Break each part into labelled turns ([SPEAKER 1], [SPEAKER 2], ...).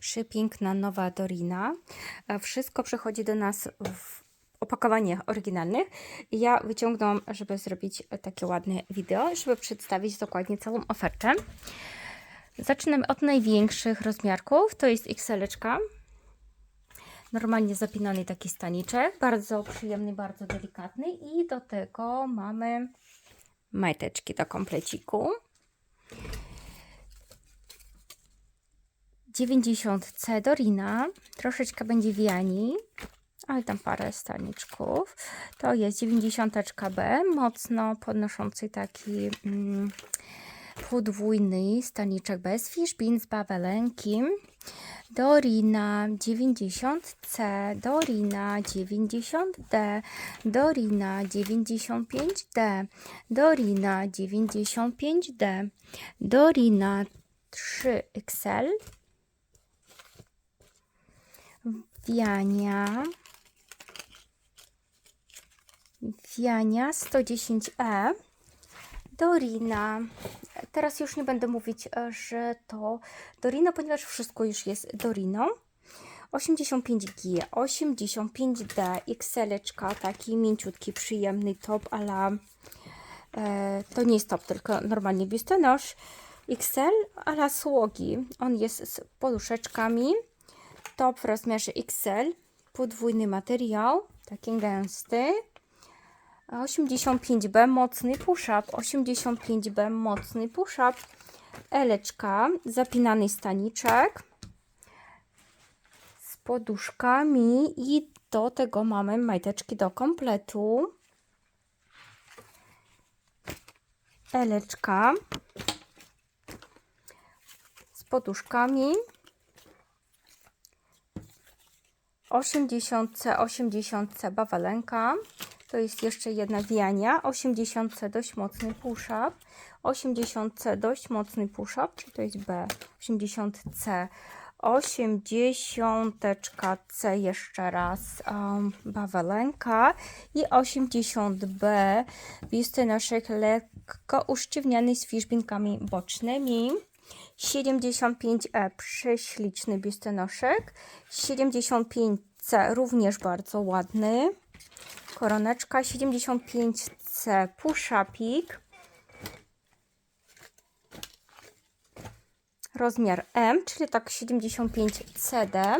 [SPEAKER 1] Przepiękna nowa Dorina. E, Wszystko przychodzi do nas w opakowaniach oryginalnych. Ja wyciągnąłam, żeby zrobić takie ładne wideo, żeby przedstawić dokładnie całą ofertę. Zaczynamy od największych rozmiarków. To jest XL. -eczka. Normalnie zapinany taki staniczek. Bardzo przyjemny, bardzo delikatny. I do tego mamy majteczki do kompleciku. 90C Dorina, troszeczkę będzie wiani, ale tam parę staniczków. To jest 90 B, mocno podnoszący taki mm, podwójny staniczek bez fiszbin z bawelenkiem. Dorina 90C, Dorina 90D, Dorina 95D, Dorina 95D, Dorina 3XL, Wiania, Wiania 110E, Dorina. Teraz już nie będę mówić, e, że to Dorino, ponieważ wszystko już jest Dorino. 85G, 85D, XL, taki mięciutki, przyjemny top, ale e, to nie jest top, tylko normalnie biustonosz. XL, ale słogi. On jest z poduszeczkami. Top w rozmiarze XL, podwójny materiał, taki gęsty. 85B mocny push-up, 85B mocny push-up, eleczka, zapinany staniczek z poduszkami i do tego mamy majteczki do kompletu. Eleczka z poduszkami. 80C, 80C bawalenka. To jest jeszcze jedna wiania. 80C dość mocny push-up. 80C dość mocny push-up, czyli to jest B. 80C. 80C jeszcze raz um, bawelenka i 80B biustonoszek lekko usztywniany z fiszbinkami bocznymi. 75E prześliczny biustonoszek. 75C również bardzo ładny. Koroneczka 75C push-upik. Rozmiar M, czyli tak 75CD.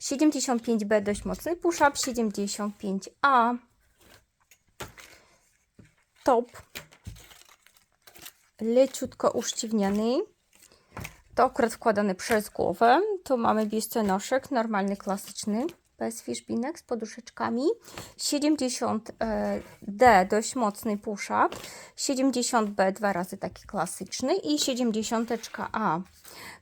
[SPEAKER 1] 75B dość mocny push-up, 75A top leciutko usztywniony. To akurat wkładany przez głowę. Tu mamy biustonoszek, normalny, klasyczny, bez fiszbinek, z poduszeczkami. 70D, dość mocny push-up. 70B, dwa razy taki klasyczny. I 70A.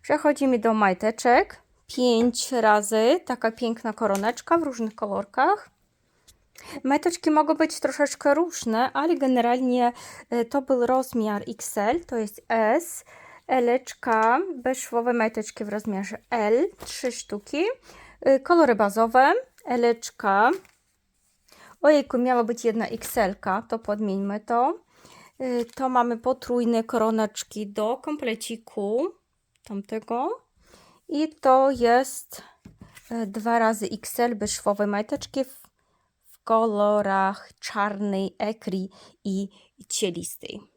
[SPEAKER 1] Przechodzimy do majteczek. 5 razy taka piękna koroneczka w różnych kolorkach. Meteczki mogą być troszeczkę różne, ale generalnie e, to był rozmiar XL, to jest S, Eleczka, bezszwowe majteczki w rozmiarze L, 3 sztuki, E, kolory bazowe, Eleczka, ojejku, miała być jedna XL, to podmieńmy to. E, To mamy potrójne koroneczki do kompleciku tamtego. I to jest dwa razy XL bezszwowe majteczki w kolorach czarnej, ekry i cielistej.